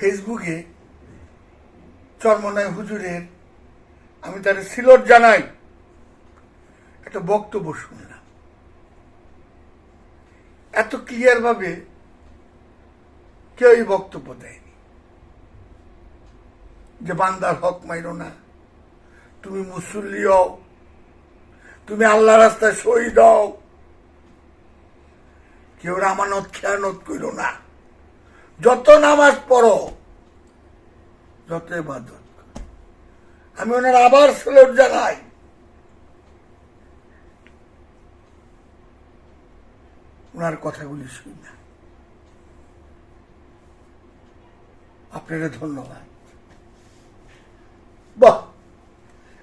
ফেসবুকে চরমনায় হুজুরের, আমি তার সিলট জানাই। একটা বক্তব্য শুনলাম। এত ক্লিয়ার ভাবে কেউ এই বক্তব্য দেয়নি। যে বান্দার হক মাইরো না। তুমি মুসল্লি হও। তুমি আল্লাহ রাস্তায় শহীদ হও। কেউ রামানত খেয়ানত কইল না। যত নামাজ পড়ো, যত ইবাদত আমি ওনার আবার সেলট জানাই। ওনার কথাগুলি শুনি না। আপনারা ধন্যবাদ। বাহ,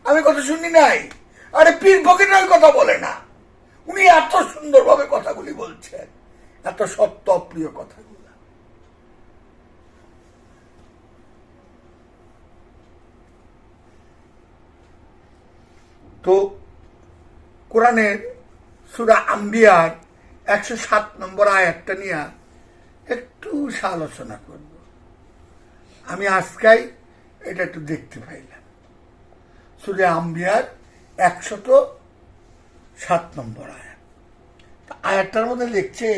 আমি কথা শুনি নাই। আরে পীর ফকিরের কথা বলে না। উনি এত সুন্দরভাবে কথাগুলি বলছেন। এত সত্য, অপ্রিয় কথাগুলো। তো কোরআনের সুরা আম্বিয়ার একশো সাত নম্বর আয়াতটা নিয়ে একটু আলোচনা করব। আমি আজকাই এটা একটু দেখতে পাইলাম। সুরা আম্বিয়ার একশত সাত নম্বর আয়াত। আয়াতটার মধ্যে লিখছে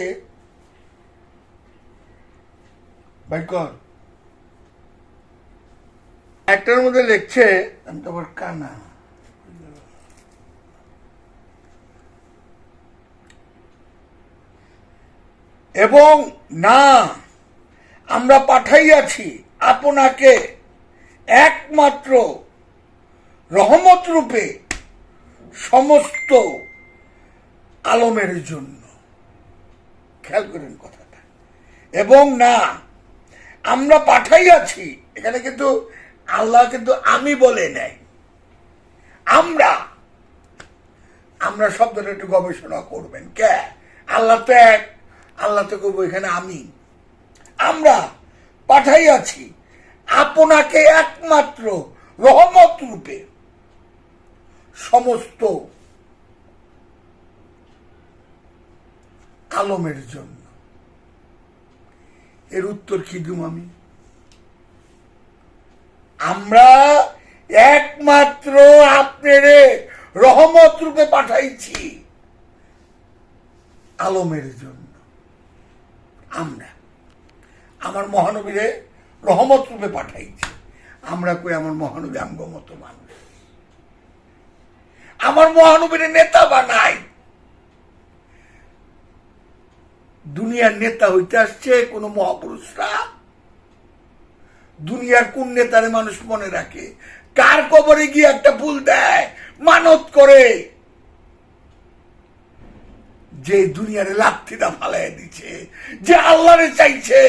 ভাইকর একটার মধ্যে লিখছে, আমি তো আবার কানা। এবং না, আমরা পাঠাইয়াছি আপনাকে একমাত্র রহমত রূপে সমস্ত আলমের জন্য। খেয়াল করেন কথাটা। এবং না, আমরা পাঠাইয়াছি, এখানে কিন্তু আল্লাহ কিন্তু আমি বলে নেই আমরা আমরা শব্দটা একটু গবেষণা করবেন। কে? আল্লাহ তো এক। আল্লাহ তো করব এখানে আমি। আমরা পাঠাইয়াছি আপনাকে একমাত্র রহমত রূপে। সমস্ত আলমের জন্য। এর উত্তর কি দুম আমি? আমরা একমাত্র আপনারে রহমত রূপে পাঠাইছি আলমের জন্য। আমরা। আমার মহানবীরে রহমত রূপে পাঠাইছি। আমরা কই আমার মহানবী আঙ্গ মতো মানুষ। আমার মহানবীরে নেতা বানাই দুনিয়ার নেতা হইতে আসছে কোন মহাপুরুষরা। দুনিয়ার কোন নেতারে মানুষ মনে রাখে? কার কবরে গিয়ে একটা ফুল দেয়? মানত করে। যে দুনিয়ারে লাথিটা ফালাই দিছে, যে আল্লাহরে চাইছে,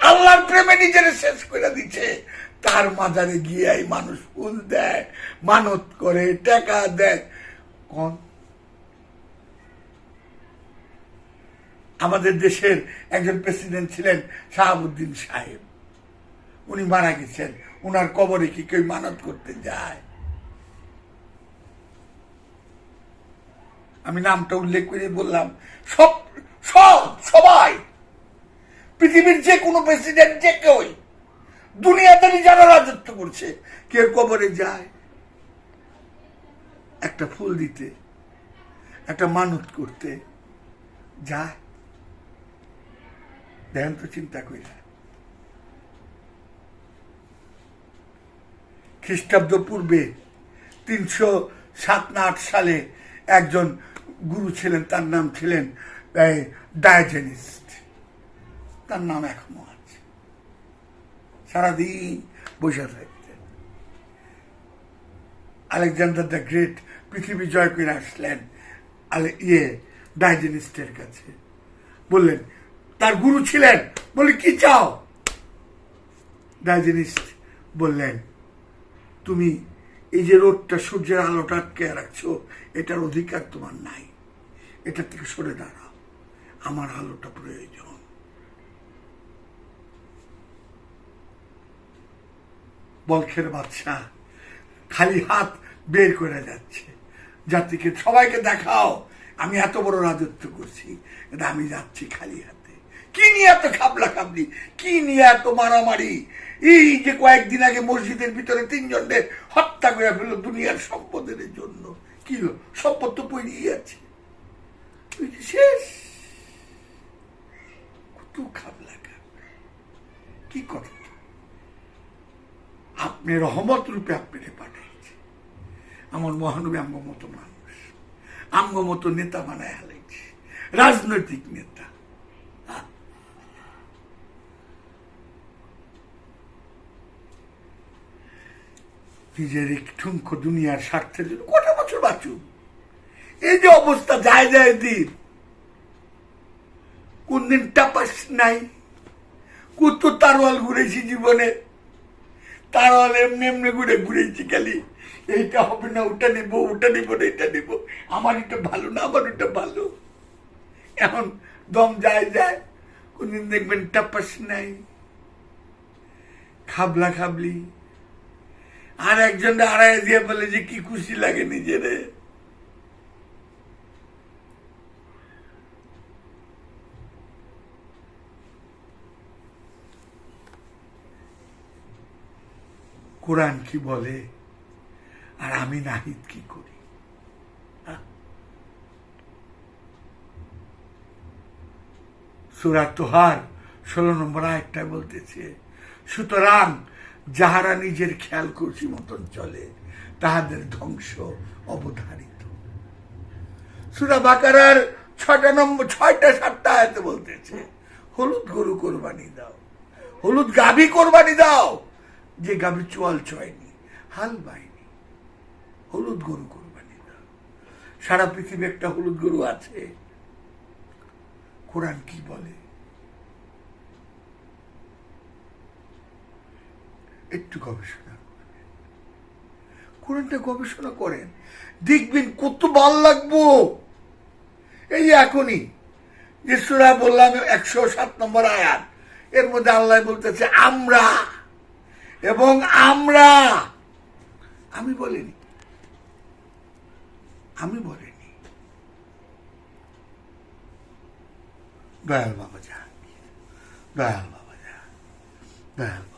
আল্লাহর প্রেমে নিজের শেষ করে দিছে, তার মাজারে গিয়ে এই মানুষ ফুল দেয়, মানত করে, টাকা দেয়। কোন? আমাদের দেশের একজন প্রেসিডেন্ট ছিলেন শাহাবুদ্দিন সাহেব। উনি মারা গেছেন। উনার কবরে কি কেউ মানত করতে যায়? আমি নামটা উল্লেখ করে বললাম, সব সব, সবাই, পৃথিবীর যে কোনো প্রেসিডেন্ট যে কেউই দুনিয়াদারি যারা রাজত্ব করছে, কেউ কবরে যায়, একটা ফুল দিতে, একটা মানত করতে যায়। দেখেন তো চিন্তা কইরা। খ্রিস্টাব্দ পূর্বে তিনশো সাত না আট সালে একজন গুরু ছিলেন, তার নাম ছিলেন ডায়াজেনিস্ট। তার নাম এখনও আছে। সারাদিন বসে থাকতেন। আলেকজান্ডার দ্য গ্রেট পৃথিবী জয় করে আসলেন ইয়ে ডায়াজেনিস্টের কাছে। বললেন, তার গুরু ছিলেন? বলে কি চাও? ডায়াজেনিস্ট বললেন, তুমি এই যে রোদটা সূর্যের আলোটা আটকে রাখছো, এটার অধিকার তোমার নাই। এটা থেকে সরে দাঁড়াও আমার আলোটা প্রয়োজন। বলখের বাদশাহ খালি হাত বের করে যাচ্ছে। জাতিকে সবাইকে দেখাও, আমি এত বড় রাজত্ব করছি, কিন্তু আমি যাচ্ছি খালি হাতে। কি নিয়ে এত খাবলা খাবলি কি নিয়ে এত মারামারি? এই যে কয়েকদিন আগে মসজিদের ভিতরে তিনজনদের হত্যা করে ফেলল দুনিয়ার সম্পদের জন্য। কি সম্পদ তো পড়িয়ে আছে। শেষ। কত কি আপনি রহমত রূপে পাঠাইছে। আমার মহানবী মতো মানুষ। মতো নেতা হালাইছে। রাজনৈতিক নেতা। নিজের এক ঠুমকো দুনিয়ার স্বার্থের জন্য কটা বছর বাঁচুন এই যে অবস্থা, যায় যায়, দিন। কোন দিন টাপাস নাই কত তারওয়াল ঘুরেছি জীবনে। তারওয়াল এমনি এমনি ঘুরে ঘুরেছি খালি। এইটা হবে না, ওটা নিব ওটা নিব না এটা নিব। আমার এটা ভালো না, আমার ওটা ভালো। এখন দম যায় যায়। কোনদিন দেখবেন টাপাস নাই। খাবলা খাবলি। আর একজন আড়াই দিয়ে বলে যে কি খুশি লাগে নিজেরে। কোরআন কি বলে? আর আমি নাহিদ কি করি? সুরা তোহার, ষোলো নম্বর আয়টা বলতেছে, সুতরাং যাহারা নিজের খেয়াল খুশি মতন চলে, তাহাদের ধ্বংস অবধারিত। সুরা বাকারার ছটা নম্বর, ছয়টা সাতটা আয়তে বলতেছে, হলুদ গরু কোরবানি দাও, হলুদ গাভী কোরবানি দাও। যে গাভী চোয়াল ছয়নি হাল বাইনি হলুদ গরু কোরবানি দাও সারা পৃথিবী একটা হলুদ গরু আছে। কোরআন কি বলে? একটু গবেষণা কোরআনটা গবেষণা করেন। দেখবেন কত ভালো লাগবো। এই যে এখনই যে সুরা বললাম, একশো সাত নম্বর আয়াত। এর মধ্যে আল্লাহ বলতেছে, আমরা এবং আমরা আমি বলিনি। আমি বলিনি। দয়াল বাবা জাহাঙ্গীর দয়াল বাবা জাহাঙ্গীর দয়াল